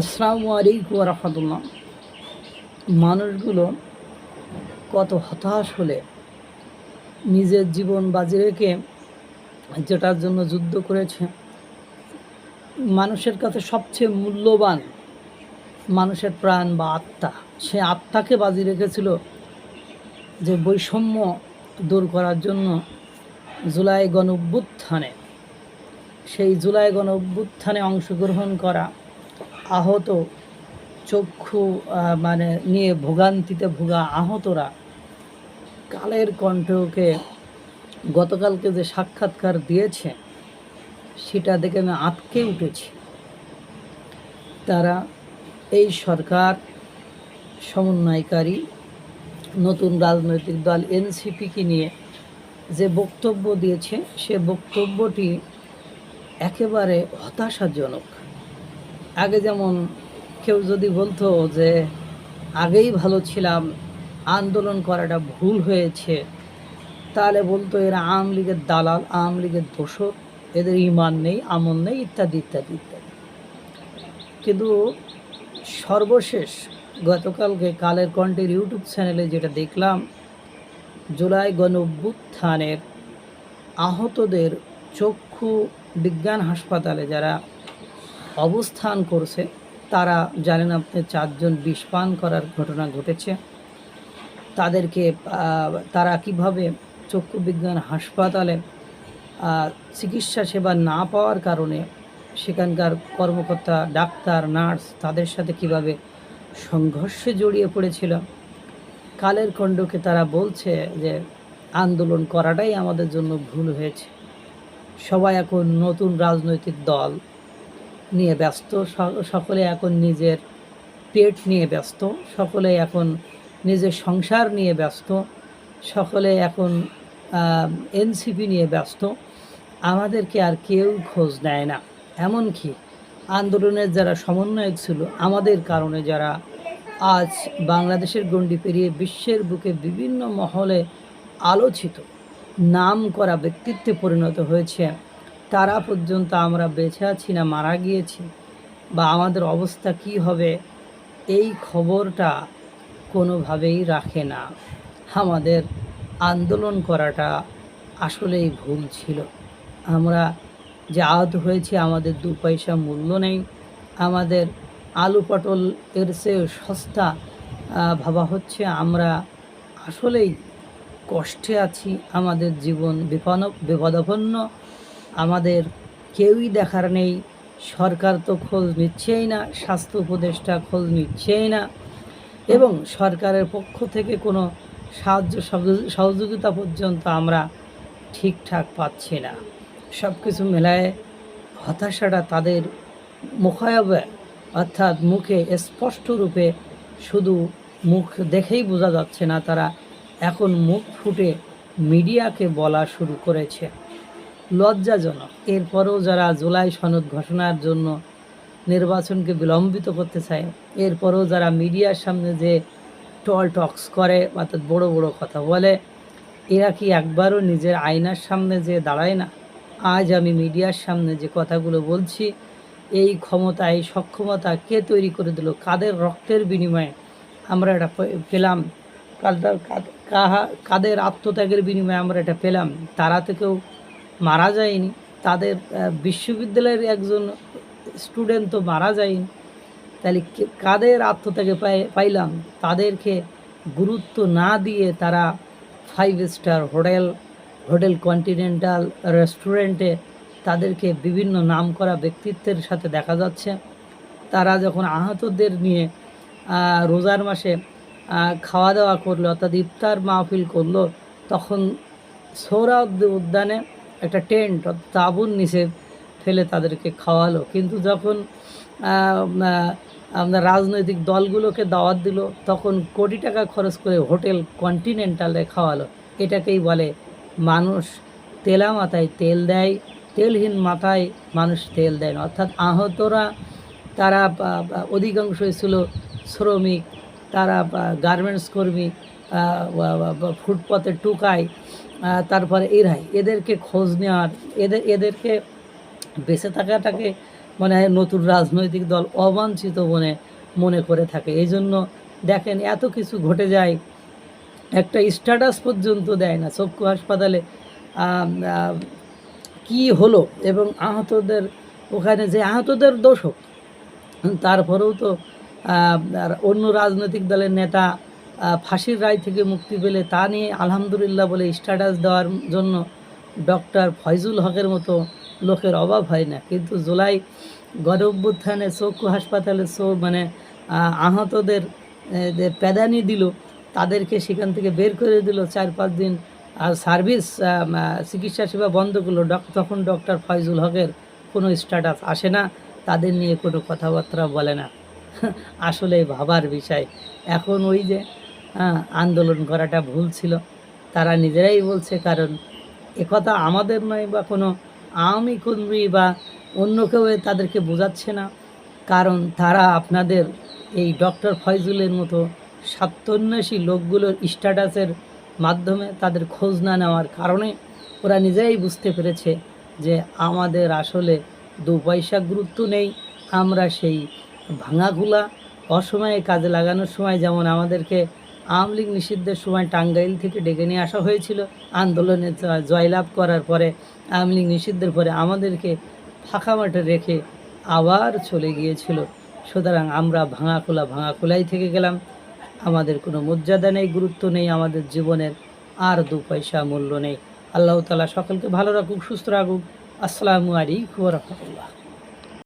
আসসালামু আলাইকুম রহমতুল্লাহ। মানুষগুলো কত হতাশ হলে নিজের জীবন বাজি রেখে যেটার জন্য যুদ্ধ করেছে, মানুষের কাছে সবচেয়ে মূল্যবান মানুষের প্রাণ বা আত্মা। সে আত্মাকে বাজি রেখেছিল যে বৈষম্য দূর করার জন্য জুলাই গণ অভ্যুত্থানে সেই জুলাই গণ অভ্যুত্থানে অংশগ্রহণ করা আহত চক্ষু মানে নিয়ে ভোগান্তিতে ভোগা আহতরা কালের কণ্ঠকে গতকালকে যে সাক্ষাৎকার দিয়েছে, সেটা দেখে আমি আটকে উঠেছি। তারা এই সরকার সমন্বয়কারী, নতুন রাজনৈতিক দল এনসিপিকে নিয়ে যে বক্তব্য দিয়েছে, সে বক্তব্যটি একেবারে হতাশাজনক। আগে যেমন কেউ যদি বলতো যে, আগেই ভালো ছিলাম, আন্দোলন করাটা ভুল হয়েছে, তাহলে বলতো এরা আওয়ামী লীগের দালাল, আওয়ামী লীগের দোষক এদের ইমান নেই, আমল নেই, ইত্যাদি ইত্যাদি ইত্যাদি। কিন্তু সর্বশেষ গতকালকে কালের কণ্ঠের ইউটিউব চ্যানেলে যেটা দেখলাম, জুলাই গণ অভ্যুত্থানের আহতদের চক্ষু বিজ্ঞান হাসপাতালে যারা অবস্থান করছে, তারা জানেন আপনি চারজন বিষপান করার ঘটনা ঘটেছে। তাদেরকে তারা কীভাবে চক্ষু বিজ্ঞান হাসপাতালে চিকিৎসা সেবা না পাওয়ার কারণে সেখানকার কর্মকর্তা, ডাক্তার, নার্স তাদের সাথে কীভাবে সংঘর্ষে জড়িয়ে পড়েছিল। কালের খণ্ডকে তারা বলছে যে, আন্দোলন করাটাই আমাদের জন্য ভুল হয়েছে। সবাই এখন নতুন রাজনৈতিক দল। নিয়ে ব্যস্ত সকলে এখন নিজের পেট নিয়ে ব্যস্ত, সকলে এখন নিজের সংসার নিয়ে ব্যস্ত, সকলে এখন এনসিপি নিয়ে ব্যস্ত। আমাদেরকে আর কেউ খোঁজ নেয় না। এমনকি আন্দোলনের যারা সমন্বয়ক ছিল, আমাদের কারণে যারা আজ বাংলাদেশের গণ্ডি পেরিয়ে বিশ্বের বুকে বিভিন্ন মহলে আলোচিত নাম করা ব্যক্তিত্বে পরিণত হয়েছে তারা পর্যন্ত আমরা বেঁচে আছি না, মারা গিয়েছি? বা আমাদের অবস্থা কি হবে? এই খবরটা কোনোভাবেই রাখে না। আমাদের আন্দোলন করাটা আসলেই ভুল ছিল। আমরা যে আহত হয়েছি, আমাদের দু পয়সা মূল্য নেই। আমাদের আলু পটল এর চেয়েও সস্তা ভাবা হচ্ছে। আমরা আসলেই কষ্টে আছি। আমাদের জীবন বিপন বিপদাপন্ন। আমাদের কেউই দেখার নেই। সরকার তো খোঁজ নিচ্ছেই না, স্বাস্থ্য উপদেষ্টা খোঁজ নিচ্ছেই না এবং সরকারের পক্ষ থেকে কোনো সাহায্য সহযোগিতা পর্যন্ত আমরা ঠিকঠাক পাচ্ছি না। সব কিছু মেলায় হতাশাটা তাদের মুখায়বে, অর্থাৎ মুখে স্পষ্ট রূপে শুধু মুখ দেখেই বোঝা যাচ্ছে না, তারা এখন মুখ ফুটে মিডিয়াকে বলা শুরু করেছে। লজ্জাজনক। এরপরেও যারা জুলাই সনদ ঘোষণার জন্য নির্বাচনকে বিলম্বিত করতে চায়, এরপরেও যারা মিডিয়ার সামনে যে টল টক্স করে, অর্থাৎ বড় বড় কথা বলে, এরা কি একবারও নিজের আয়নার সামনে যে দাঁড়ায় না? আজ আমি মিডিয়ার সামনে যে কথাগুলো বলছি, এই ক্ষমতা, এই সক্ষমতা কে তৈরি করে দিল? কাদের রক্তের বিনিময়ে আমরা এটা পেলাম? কাদের আত্মত্যাগের বিনিময়ে আমরা এটা পেলাম? তারা কেউ মারা যায়নি। তাদের বিশ্ববিদ্যালয়ের একজন স্টুডেন্ট তো মারা যায়নি। তাহলে কাদের আত্মত্যাগে পাই- পাইলাম? তাদেরকে গুরুত্ব না দিয়ে তারা five star hotel hotel continental রেস্টুরেন্টে তাদেরকে বিভিন্ন নাম করা ব্যক্তিত্বের সাথে দেখা যাচ্ছে। তারা যখন আহতদের নিয়ে রোজার মাসে খাওয়া দাওয়া করল, অর্থাৎ ইফতার মাহফিল করল, তখন সৌরাব্দ উদ্যানে একটা টেন্ট তাঁবুর নিচে ফেলে তাদেরকে খাওয়ালো। কিন্তু যখন আপনার রাজনৈতিক দলগুলোকে দাওয়াত দিল, তখন কোটি টাকা খরচ করে হোটেল কন্টিনেন্টালে খাওয়ালো। এটাকেই বলে মানুষ তেলা মাথায় তেল দেয়, তেলহীন মাথায় মানুষ তেল দেয় না। অর্থাৎ আহতরা, তারা অধিকাংশই ছিল শ্রমিক, তারা গার্মেন্টস কর্মী ফুটপাতের টুকাই তারপরে এরাই। এদেরকে খোঁজ নেওয়ার, এদের, এদেরকে বেঁচে থাকাটাকে মানে নতুন রাজনৈতিক দল অবাঞ্ছিত মনে মনে করে থাকে। এই জন্য দেখেন, এত কিছু ঘটে যায়, একটা স্ট্যাটাস পর্যন্ত দেয় না। চক্ষু হাসপাতালে কি হলো? এবং আহতদের, ওখানে যে আহতদের দোষক তারপরেও তো অন্য রাজনৈতিক দলের নেতা ফাঁসির রায় থেকে মুক্তি পেলে তা নিয়ে আলহামদুলিল্লাহ বলে স্ট্যাটাস দেওয়ার জন্য ডক্টর ফয়জুল হকের মতো লোকের অভাব হয় না। কিন্তু জুলাই গণঅভ্যুত্থানে চক্ষু হাসপাতালে মানে আহতদের প্যাদানি দিল, তাদেরকে সেখান থেকে বের করে দিল চার পাঁচ দিন। আর সার্ভিস চিকিৎসা সেবা বন্ধ করল তখন ডক্টর ফয়জুল হকের কোনো স্ট্যাটাস আসে না, তাদের নিয়ে কোনো কথাবার্তা বলে না। আসলে ভাবার বিষয়। এখন ওই যে আন্দোলন করাটা ভুল ছিল। তারা নিজেরাই বলছে, কারণ একথা আমাদের নয় বা কোনো আওয়ামী কর্মী বা অন্য কেউ তাদেরকে বোঝাচ্ছে না। কারণ তারা আপনাদের এই ডক্টর ফয়জুলের মতো স্বার্থন্বেষী লোকগুলোর স্ট্যাটাসের মাধ্যমে তাদের খোঁজ না নেওয়ার কারণে ওরা নিজেরাই বুঝতে পেরেছে যে আমাদের আসলে দু পয়সা গুরুত্ব নেই। আমরা সেই ভাঙাগুলা অসময়ে কাজে লাগানোর সময় যেমন আমাদেরকে আওয়ামী লীগ নিষিদ্ধের সময় টাঙ্গাইল থেকে ডেকে নিয়ে আসা হয়েছিল। আন্দোলনে জয়লাভ করার পরে আওয়ামী লীগ নিষিদ্ধের পরে আমাদেরকে ফাঁকা মাঠে রেখে আবার চলে গিয়েছিল। সুতরাং আমরা ভাঙাখোলা ভাঙাখোলাই থেকে গেলাম। আমাদের কোনো মর্যাদা নেই, গুরুত্ব নেই, আমাদের জীবনের আর দু পয়সা মূল্য নেই। আল্লাহ তালা সকলকে ভালো রাখুক, সুস্থ রাখুক। আসসালামু আলাইকুম রহমতুল্লাহ।